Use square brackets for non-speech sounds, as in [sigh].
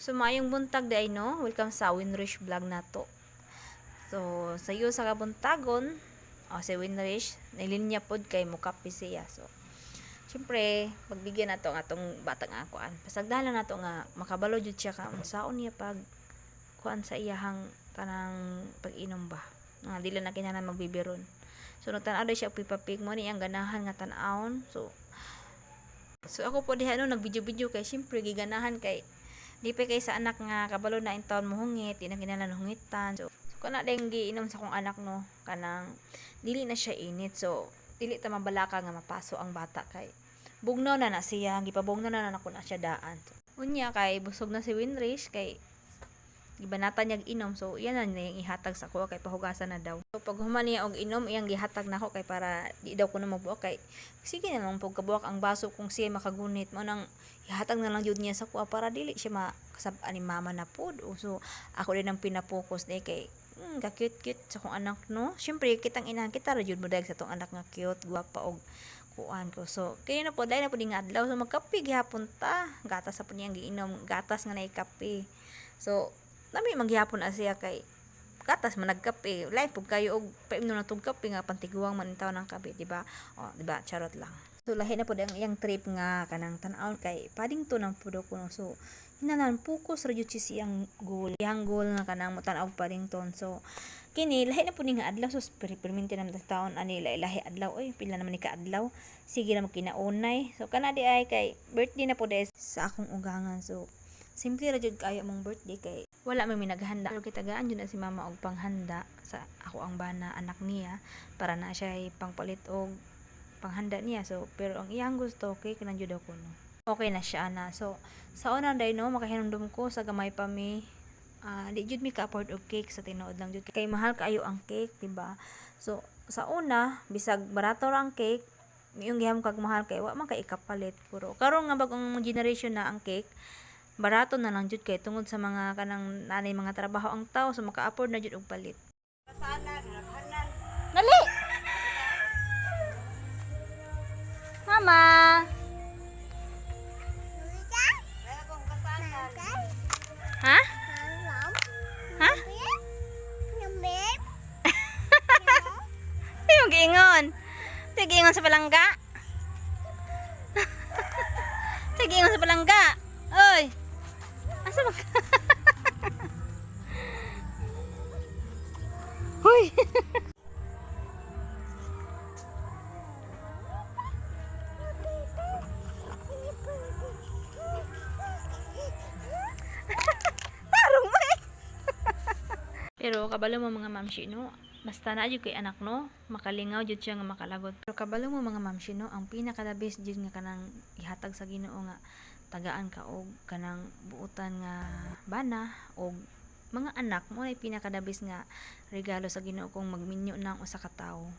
So maayong buntag day no. Welcome sa Winrich vlog nato. So sa iyo sa kabuntagon, oh, si Winrich nilinya pod kay mukapi siya. So Siyempre, pagbigyan nato ang atong batang akuan. Pasagdalan nato nga makabalo jud siya ka unsaon niya pag kuan sa iyahang kanang pag-inom ba. Nga dili na kinahanglan magbibiron. So nagtan-aw siya pipapig mo ni ang ganahan nga tan-awon. So So ako po diha no nagvideo-video kay syempre giganahan kay di pa kay sa anak nga kabalo na in taon mo hungit, di na kinahanglan hungitan. So, so kana ding giinom sa kong anak no kanang dili na siya init. So dili ta mabalaka nga mapaso ang bata kay bugnaw na na siya gipabugnaw na na nako na siya daan so, unya kay busog na si Winrich kay gibanatan niya inom so iyan na niya yung ihatag sa ko kay pahugasan na daw. So pag human niya og inom iyang gihatag na ako kay para di daw ko na magbuok kay sige na lang pag kabuak ang baso kung siya makagunit mo nang ihatag na lang jud niya sa kuha para dili siya makasab ani mama na pod so ako din ang pinapokus ni kay hmm, ka cute cute sa kong anak no? Syempre kitang inahan kita ra jud mo sa tong anak nga cute gwapa og kuan ko. So kaya na po dahil na po nga adlaw. So magkape gihapon ta. Gatas sa po niyang giinom. Gatas nga nay kape so nami maghihapon na kay gatas man nagkape. Lain pug kayo og paimno na tong kape nga pantiguang man taw ng kape di ba? O di ba? Charot lang. So lahi na po ang iyang trip nga kanang tan-aw kay pading to ng pudo ko no so hinanan focus ra jud si siyang goal. Iyang goal nga kanang tan-aw pading ton. So kini lahi na po ni nga adlaw. So perminti na sa taon. Ani lahi lahi adlaw. Oy pila naman ni ka adlaw. Sige na magkinaunay so kana di ay kay birthday na po sa akong ugangan. So simple ra jud kayo mong birthday kay wala may minaghanda. Pero kitagaan jud na si mama og panghanda sa ako ang bana anak niya para na siya ay pangpalit og panghanda niya. So pero ang iyang gusto kay kanang jud ako no? Okay na siya na so sa unang day no makahinumdum ko sa gamay pa mi ah di jud mi ka afford og cake sa tinuod lang jud. Kay mahal kaayo ang cake diba so sa una bisag barato ra ang cake yung giham kag mahal kay wa man kay ikapalit puro. Karon nga bagong generation na ang cake barato na lang jud kay tungod sa mga kanang nanay mga trabaho ang tao so maka-afford na jud og palit Dali! Mama! Ha? Ha? [laughs] Yung giingon. Yung giingon sa palangga. [laughs] Yung giingon sa palangga. Oy! Asa ba? [laughs] Hoy! Pero kabalo mo mga mamshi no, basta na jud kay anak no, makalingaw jud siya nga makalagot. Pero kabalo mo mga mamshi no, ang pinaka the best jud nga kanang ihatag sa Ginoo nga tagaan ka og kanang buutan nga bana og mga anak mo ay pinaka the best nga regalo sa Ginoo kung magminyo ng usa ka tawo.